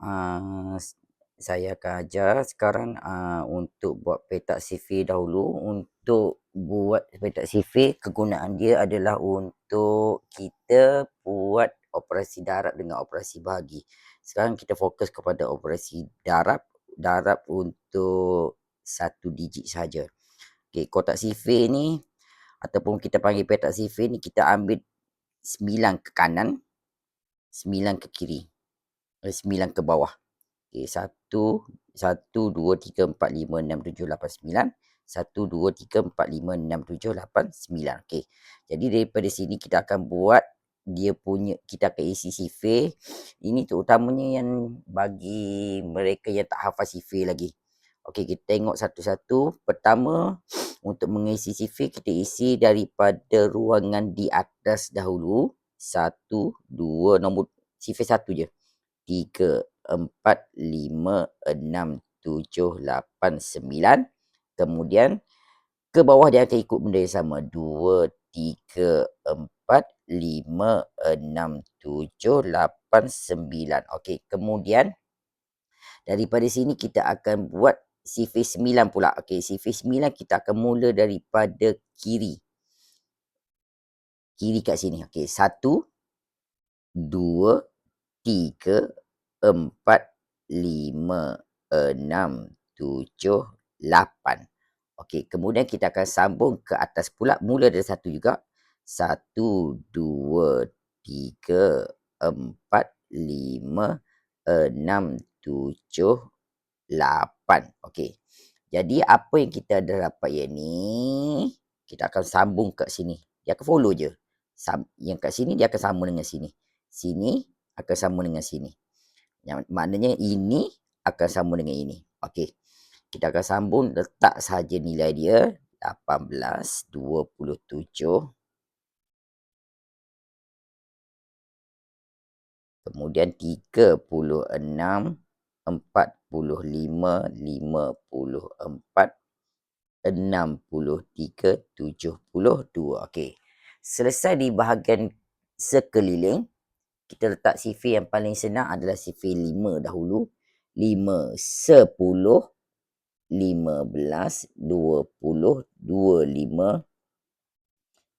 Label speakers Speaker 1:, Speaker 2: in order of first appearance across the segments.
Speaker 1: Uh, saya akan ajar sekarang uh, untuk buat petak CV dahulu. Untuk buat petak CV, kegunaan dia adalah untuk kita buat operasi darab dengan operasi bahagi. Sekarang kita fokus kepada operasi darab. Darab untuk satu digit saja. Okay, kotak CV ni ataupun kita panggil petak CV ni kita ambil sembilan ke kanan, sembilan ke kiri sembilan ke bawah. Okey, satu, satu, dua, tiga, empat, lima, enam, tujuh, lapan, sembilan. Satu, dua, tiga, empat, lima, enam, tujuh, lapan, sembilan. Okey. Jadi daripada sini kita akan buat dia punya, kita akan isi CV. Ini terutamanya yang bagi mereka yang tak hafal CV lagi. Okey, kita tengok satu-satu. Pertama, untuk mengisi CV, kita isi daripada ruangan di atas dahulu. Satu, dua, nombor CV satu je tiga, empat, lima, enam, tujuh, lapan, sembilan. Kemudian ke bawah dia akan ikut benda yang sama. Dua, tiga, empat, lima, enam, tujuh, lapan, sembilan. Okey, kemudian daripada sini kita akan buat CV sembilan pula. Okey, CV sembilan kita akan mula daripada kiri. Kiri kat sini. Okey, satu, dua, tiga, empat, lima, enam, tujuh, lapan. Okey, kemudian kita akan sambung ke atas pula. Mula dari satu juga. Satu, dua, tiga, empat, lima, enam, tujuh, lapan. Okey. Jadi apa yang kita ada dapat yang ni, kita akan sambung kat sini. Dia akan follow je. Yang kat sini dia akan sama dengan sini. Sini akan sama dengan sini. Yang maknanya ini akan sama dengan ini. Okey. Kita akan sambung letak saja nilai dia 18 27 Kemudian 36 45 54 63 72. Okey. Selesai di bahagian sekeliling, kita letak CV yang paling senang adalah CV 5 dahulu. 5, 10, 15, 20, 25,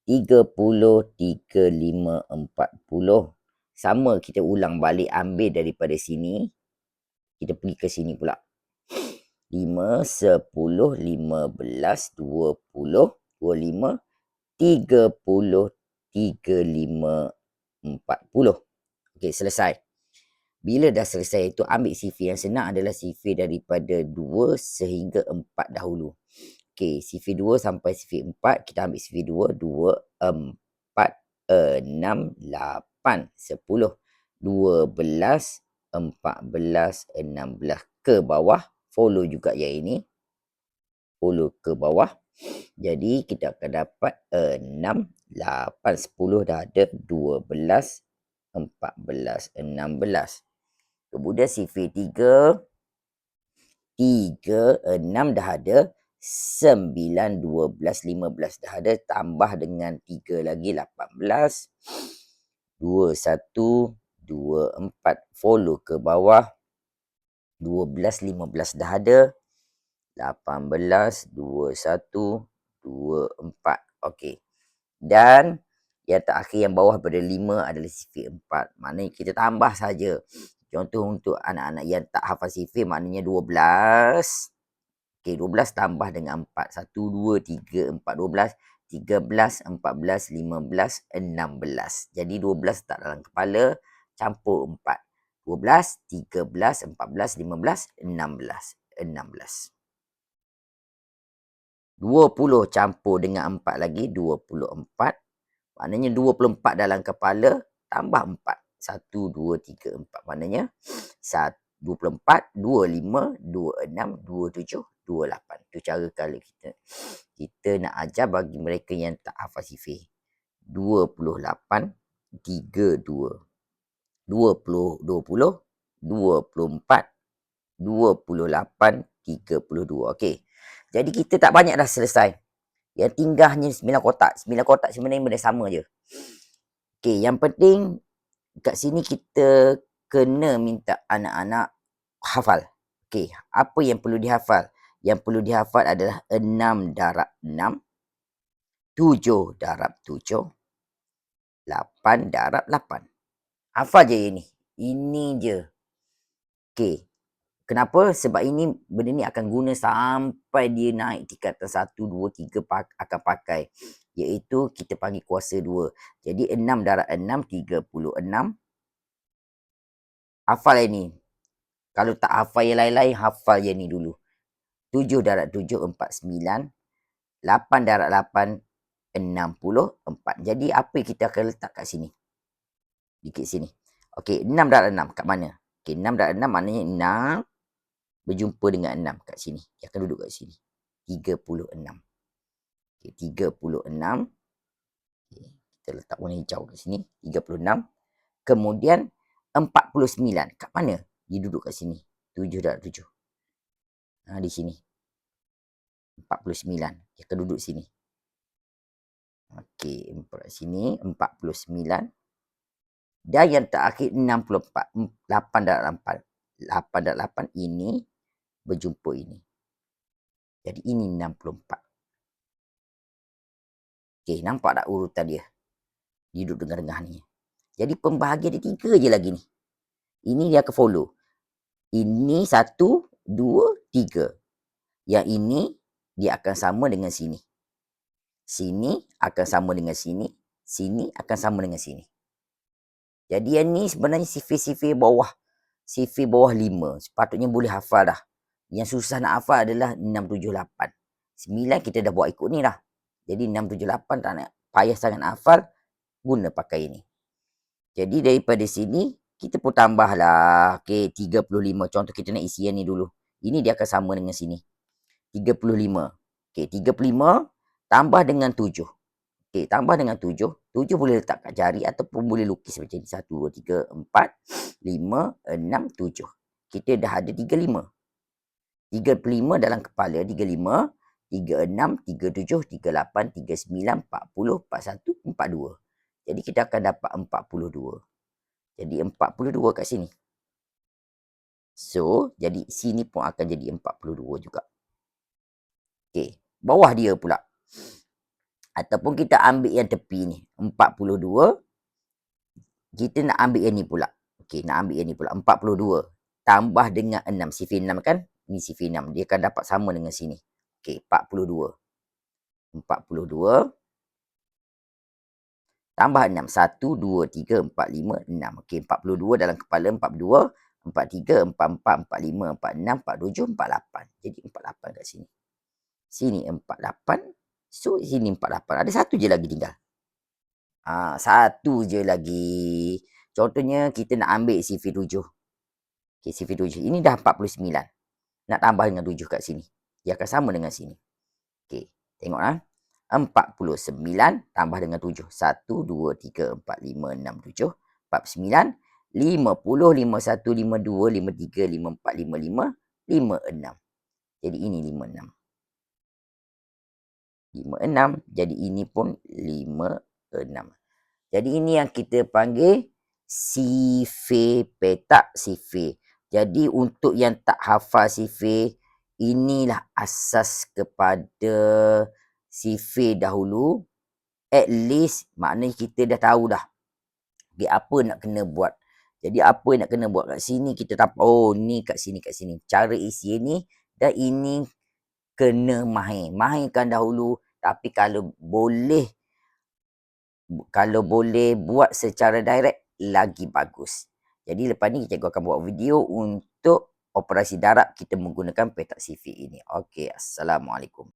Speaker 1: 30, 35, 40. Sama kita ulang balik ambil daripada sini. Kita pergi ke sini pula. 5, 10, 15, 20, 25, 30, 35, 40. Okey, selesai. Bila dah selesai itu, ambil CV yang senang adalah CV daripada 2 sehingga 4 dahulu. Okey, CV 2 sampai CV 4, kita ambil CV 2, 2, 4, 6, 8, 10, 12, 14, 16 ke bawah. Follow juga yang ini. Follow ke bawah. Jadi kita akan dapat 6, 8, 10 dah ada, 12, empat belas, enam belas. Kemudian CV tiga, tiga, enam dah ada, sembilan, dua belas, lima belas dah ada, tambah dengan tiga lagi, lapan belas, dua, satu, dua, empat, follow ke bawah, dua belas, lima belas dah ada, lapan belas, dua, satu, dua, empat. Okey. Dan yang terakhir yang bawah pada 5 adalah sifir 4. Maknanya kita tambah saja. Contoh untuk anak-anak yang tak hafal sifir maknanya 12. Okey, 12 tambah dengan 4. 1, 2, 3, 4, 12. 13, 14, 15, 16. Jadi 12 tak dalam kepala, campur 4. 12, 13, 14, 15, 16. 16. 20 campur dengan 4 lagi, 24. Maknanya 24 dalam kepala tambah 4. 1, 2, 3, 4. Maknanya 24, 25, 26, 27, 28. Itu cara kalau kita kita nak ajar bagi mereka yang tak hafal sifir. 28, 32. 20, 20, 24, 28, 32. Okey. Jadi kita tak banyak dah selesai. Yang tinggal hanya sembilan kotak. Sembilan kotak sebenarnya benda sama je. Okay, yang penting kat sini kita kena minta anak-anak hafal. Okey, apa yang perlu dihafal? Yang perlu dihafal adalah 6 darab 6, 7 darab 7, 8 darab 8. Hafal je ini. Ini je. Okey. Kenapa? Sebab ini benda ni akan guna sampai dia naik tingkatan 1, 2, 3 akan pakai. Iaitu kita panggil kuasa 2. Jadi 6 darab 6, 36. Hafal yang ni. Kalau tak hafal yang lain-lain, hafal yang ni dulu. 7 darab 7, 49. 8 darab 8, 64. Jadi apa yang kita akan letak kat sini? Dikit sini. Okey, 6 darab 6 kat mana? Okey, 6 darab 6 maknanya 6 berjumpa dengan 6 kat sini. Dia akan duduk kat sini. 36. Okey, 36. Okay, kita letak warna hijau kat sini. 36. Kemudian 49. Kat mana? Dia duduk kat sini. 7 darab 7. Ha, di sini. 49. Dia akan duduk sini. Okey, empat sini. 49. Dan yang terakhir 64. 8 darab 8. 8 darab 8 ini berjumpa ini. Jadi ini 64. Okey, nampak tak urutan dia? Duduk tengah-tengah ni. Jadi pembahagian dia tiga je lagi ni. Ini dia akan follow. Ini satu, dua, tiga. Yang ini dia akan sama dengan sini. Sini akan sama dengan sini. Sini akan sama dengan sini. Jadi yang ni sebenarnya sifir-sifir bawah. Sifir bawah lima. Sepatutnya boleh hafal dah. Yang susah nak hafal adalah 6, 7, 8. 9 kita dah buat ikut ni dah. Jadi 6, 7, 8 tak nak payah sangat hafal. Guna pakai ini. Jadi daripada sini, kita pun tambahlah. Okay, 35. Contoh kita nak isi yang ni dulu. Ini dia akan sama dengan sini. 35. Okay, 35 tambah dengan 7. Okay, tambah dengan 7. 7 boleh letak kat jari ataupun boleh lukis macam ni. 1, 2, 3, 4, 5, 6, 7. Kita dah ada 35. 35 dalam kepala 35, 36, 37, 38, 39, 40, 41, 42. Jadi kita akan dapat 42. Jadi 42 kat sini. So, jadi sini pun akan jadi 42 juga. Okey, bawah dia pula. Ataupun kita ambil yang tepi ni, 42. Kita nak ambil yang ni pula. Okey, nak ambil yang ni pula, 42. Tambah dengan 6, sifir 6 kan? Ni sifir 6. Dia akan dapat sama dengan sini. Okey, 42. 42. Tambah 6. 1, 2, 3, 4, 5, 6. Okey, 42 dalam kepala 42. 43, 44, 45, 46, 47, 48. Jadi 48 kat sini. Sini 48. So, sini 48. Ada satu je lagi tinggal. Ha, satu je lagi. Contohnya, kita nak ambil CV7. Okay, CV7. Ini dah 49. Nak tambah dengan 7 kat sini. Dia akan sama dengan sini. Okey, tengok ah. 49 tambah dengan 7. 1, 2, 3, 4, 5, 6, 7. 49. 50, 51, 52, 53, 54, 55, 56. Jadi ini 56. 56. Jadi ini pun 56. Jadi ini yang kita panggil sife petak sife. Jadi untuk yang tak hafal sife, inilah asas kepada sife dahulu. At least maknanya kita dah tahu dah. Okay, apa nak kena buat. Jadi apa nak kena buat kat sini kita tahu. Oh ni kat sini kat sini. Cara isi ni dan ini kena mahir. Mahirkan dahulu tapi kalau boleh kalau boleh buat secara direct lagi bagus. Jadi lepas ni cikgu akan buat video untuk operasi darat kita menggunakan petak CV ini. Okey, assalamualaikum.